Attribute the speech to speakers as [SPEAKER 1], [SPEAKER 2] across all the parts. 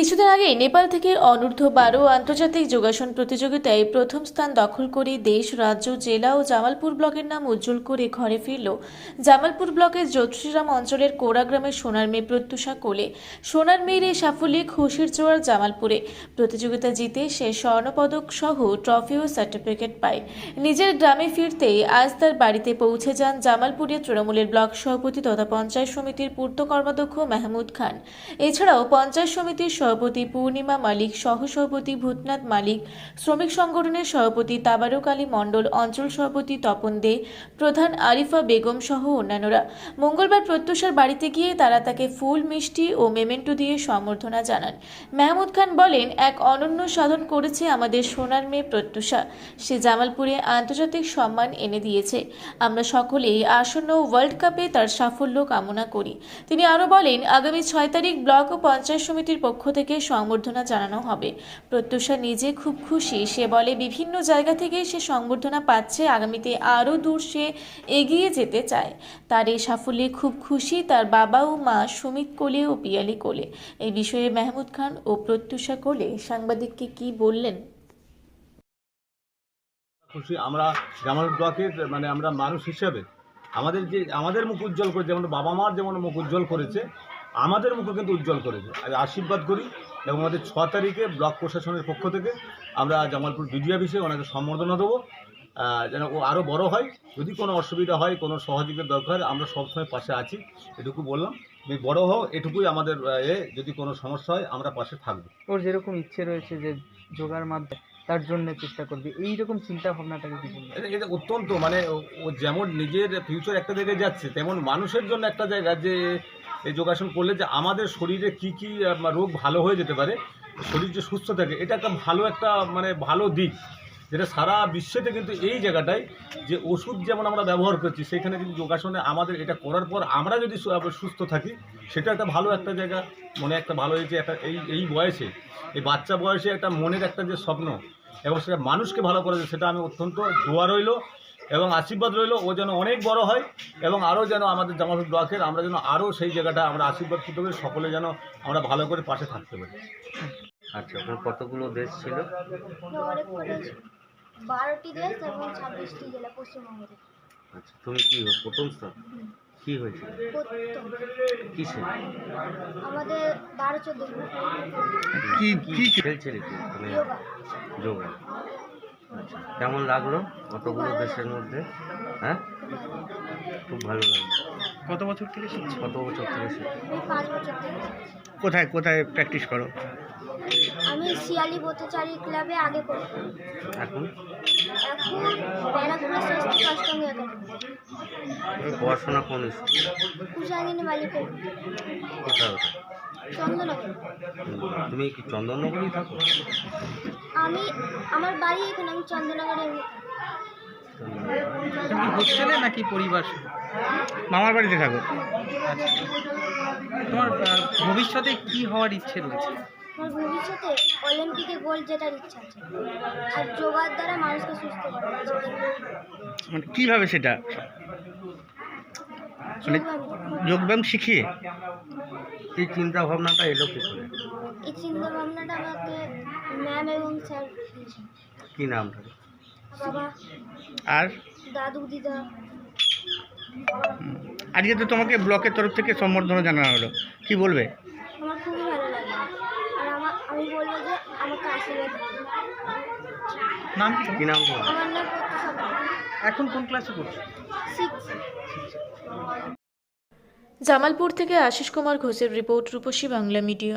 [SPEAKER 1] কিছুদিন আগে নেপাল থেকে অনূর্ধ্ব বারো আন্তর্জাতিক যোগাসন প্রতিযোগিতায় প্রথম স্থান দখল করে দেশ, রাজ্য, জেলা ও জামালপুর ব্লকের নাম উজ্জ্বল করে ঘরে ফিরল। জামালপুর ব্লকের জ্যোতিষীরাম অঞ্চলের কোড়া গ্রামের সোনার মেয়ে প্রত্যুষা কোলে। সোনার মেয়ের এই সাফল্যে খুশির জোয়ার জামালপুরে। প্রতিযোগিতা জিতে সে স্বর্ণপদক সহ ট্রফি ও সার্টিফিকেট পায়। নিজের গ্রামে ফিরতেই আজ তার বাড়িতে পৌঁছে যান জামালপুরের তৃণমূলের ব্লক সভাপতি তথা পঞ্চায়েত সমিতির পূর্ত কর্মাধ্যক্ষ মাহমুদ খান। এছাড়াও পঞ্চায়েত সমিতির সভাপতি পূর্ণিমা মালিক সহ সভাপতি ভূতনাথ মালিক, শ্রমিক সংগঠনের সভাপতি তাবারক আলী মণ্ডল, অঞ্চল সভাপতি তপন দে, প্রধান আরিফা বেগম সহ অন্যান্যরা। মঙ্গলবার প্রত্যুষার বাড়িতে গিয়ে তারা তাকে ফুল, মিষ্টি ও মেমেন্টো দিয়ে সম্বর্ধনা জানান। মাহমুদ খান বলেন, এক অনন্য সাধন করেছে আমাদের সোনার মেয়ে প্রত্যুষা। সে জামালপুরে আন্তর্জাতিক সম্মান এনে দিয়েছে। আমরা সকলেই আসন্ন ওয়ার্ল্ড কাপে তার সাফল্য কামনা করি। তিনি আরও বলেন, আগামী ছয় তারিখ ব্লক ও পঞ্চায়েত সমিতির পক্ষ থেকে সংবর্ধনা জানানো হবে। প্রত্যুষা নিজে খুব খুশি। সে বলে, বিভিন্ন জায়গা থেকে সে সংবর্ধনা পাচ্ছে। আগামীতে আরও দূর সে এগিয়ে যেতে চায়। তার এই সাফল্যে খুব খুশি তার বাবা ও মা সুমিত কোলে ও পিয়ালি কোলে। এই বিষয়ে মেহমুদ খান ও প্রত্যুষা কোলে সাংবাদিককে কি বললেন?
[SPEAKER 2] খুশি। আমরা জামাল ব্লকের মানে আমরা মানুষ হিসাবে আমাদের যে, আমাদের মুখ উজ্জ্বল করে, যেমন বাবা মার যেমন মুখ উজ্জ্বল করেছে আমাদের মুখও কিন্তু উজ্জ্বল করেছে। আর আশীর্বাদ করি এবং আমাদের ছ তারিখে ব্লক প্রশাসনের পক্ষ থেকে আমরা জামালপুর বিডিও অফিসে ওনাকে সম্বর্ধনা দেবো যেন ও আরও বড় হয়। যদি কোনো অসুবিধা হয় কোনো সহযোগিতার দরকার আমরা সবসময় পাশে আছি এটুকু বললাম। তুমি বড় হও এটুকুই আমাদের এ যদি কোনো সমস্যা হয় আমরা পাশে থাকব।
[SPEAKER 3] ওর যেরকম ইচ্ছে রয়েছে যে যোগার মাধ্যমে তার জন্য চেষ্টা করবে এই রকম চিন্তা ভাবনাটাকে কি
[SPEAKER 2] এটা অত্যন্ত মানে ও যেমন নিজের ফিউচার একটা জায়গায় যাচ্ছে তেমন মানুষের জন্য একটা জায়গা যে এই যোগাসন করলে যে আমাদের শরীরে কি কি রোগ ভালো হয়ে যেতে পারে, শরীর যে সুস্থ থাকে, এটা একটা ভালো একটা মানে ভালো দিক। যেটা সারা বিশ্বতে কিন্তু এই জায়গাটায় যে ওষুধ যেমন আমরা ব্যবহার করছি সেখানে কিন্তু যোগাসনে আমাদের এটা করার পর আমরা যদি সুস্থ থাকি, সেটা একটা ভালো একটা জায়গা, মনে একটা ভালো হয়েছে একটা এই এই বয়সে। এই বাচ্চা বয়সে একটা মনের একটা যে স্বপ্ন, এবং সেটা মানুষকে ভালো করে সেটা আমি অত্যন্ত দোয়া রইল। এবং আশীর্বাদ রইল ও যেন অনেক বড় হয় এবং আরও যেন আমাদের জামালপুর ব্লকের আমরা যেন আরও সেই জায়গাটা আমরা আশীর্বাদ করতে পারি সকলে যেন আমরা ভালো করে পাশে থাকতে পারি।
[SPEAKER 4] আচ্ছা আপনার কতগুলো দেশ ছিল?
[SPEAKER 5] বারোটি দেশ এবং ছাব্বিশটি জেলা পশ্চিমবঙ্গ
[SPEAKER 4] আচ্ছা তুমি কি প্রথম স্থান? কি হয়েছিল? কিসে
[SPEAKER 5] আমাদের বারো চোদ্দ
[SPEAKER 4] কি কি খেলছিলে কি?
[SPEAKER 5] যোগা।
[SPEAKER 4] কেমন লাগল কতগুলো দেশের মধ্যে? হ্যাঁ? খুব ভালো লাগল।
[SPEAKER 3] কত বছর থেকে শিখছো?
[SPEAKER 4] কত বছর থেকে শিখছো?
[SPEAKER 3] কোথায় কোথায় প্র্যাকটিস করো?
[SPEAKER 5] আমি শিয়ালি ব্রতচারী ক্লাবে আগে করি
[SPEAKER 4] এখন?
[SPEAKER 5] এখন ব্যারাকপুর স্বাস্থ্য অষ্টমী
[SPEAKER 4] তুমি পড়াশোনা কোন স্কুল?
[SPEAKER 5] মালিকের
[SPEAKER 4] কোথায়? তুমি কি চন্দননগরেই থাকো?
[SPEAKER 5] আমি আমার বাড়ি এখানে আমি চন্দ্রনগরে।
[SPEAKER 3] তুমি হোস্টেলে নাকি পরিবার মামার বাড়িতে থাকো। তোমার ভবিষ্যতে কি হওয়ার ইচ্ছে রয়েছে?
[SPEAKER 5] আমার ভবিষ্যতে অলিম্পিকে গোল্ড জেতার ইচ্ছা আছে। আর যোগার দ্বারা মানুষকে সুস্থ আছে।
[SPEAKER 6] মানে কীভাবে সেটা? মানে
[SPEAKER 5] যোগব্যায়াম।
[SPEAKER 6] যোগব্যায়াম শিখিয়ে?
[SPEAKER 4] এই চিন্তা ভাবনাটা এলো কি করে?
[SPEAKER 5] এই চিন্তা ভাবনাটা আমাকে ম্যাম এবং স্যার
[SPEAKER 4] কি নামটা
[SPEAKER 5] বাবা।
[SPEAKER 6] আর?
[SPEAKER 5] দাদু দিদা।
[SPEAKER 6] আজকে তো তোমাকে ব্লকের তরফ থেকে সম্বর্ধনা জানানো হলো। কি বলবে?
[SPEAKER 5] আমার খুবই ভালো লাগে। আর আমার আমি বলব যে আমাকে আশীর্বাদ
[SPEAKER 3] নাম কি
[SPEAKER 4] কি নাম তোমার?
[SPEAKER 5] আমার নাম
[SPEAKER 3] এখন কোন ক্লাসে পড়ছো?
[SPEAKER 1] জামালপুর থেকে আশিস কুমার ঘোষের রিপোর্ট রূপসী Bangla media.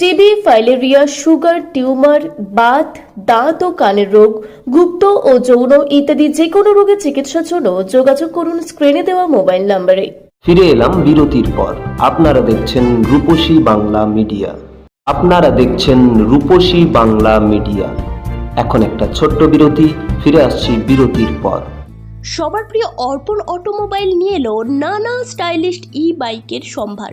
[SPEAKER 1] TB filaria sugar tumour Baat দাঁত ও কানের রোগ গুপ্ত ও যৌন ইত্যাদি যে কোনো রোগের চিকিৎসার জন্য যোগাযোগ করুন স্ক্রিনে দেওয়া মোবাইল নম্বরে
[SPEAKER 7] ফিরে এলাম বিরতির পর। আপনারা দেখছেন রূপসী বাংলা মিডিয়া। আপনারা দেখছেন রূপসী বাংলা মিডিয়া। এখন একটা ছোট্ট বিরতি ফিরে আসছি বিরতির পর।
[SPEAKER 8] সবার প্রিয় অর্পণ অটোমোবাইল নিয়ে এলো নানা স্টাইলিশ ই বাইকের সম্ভার।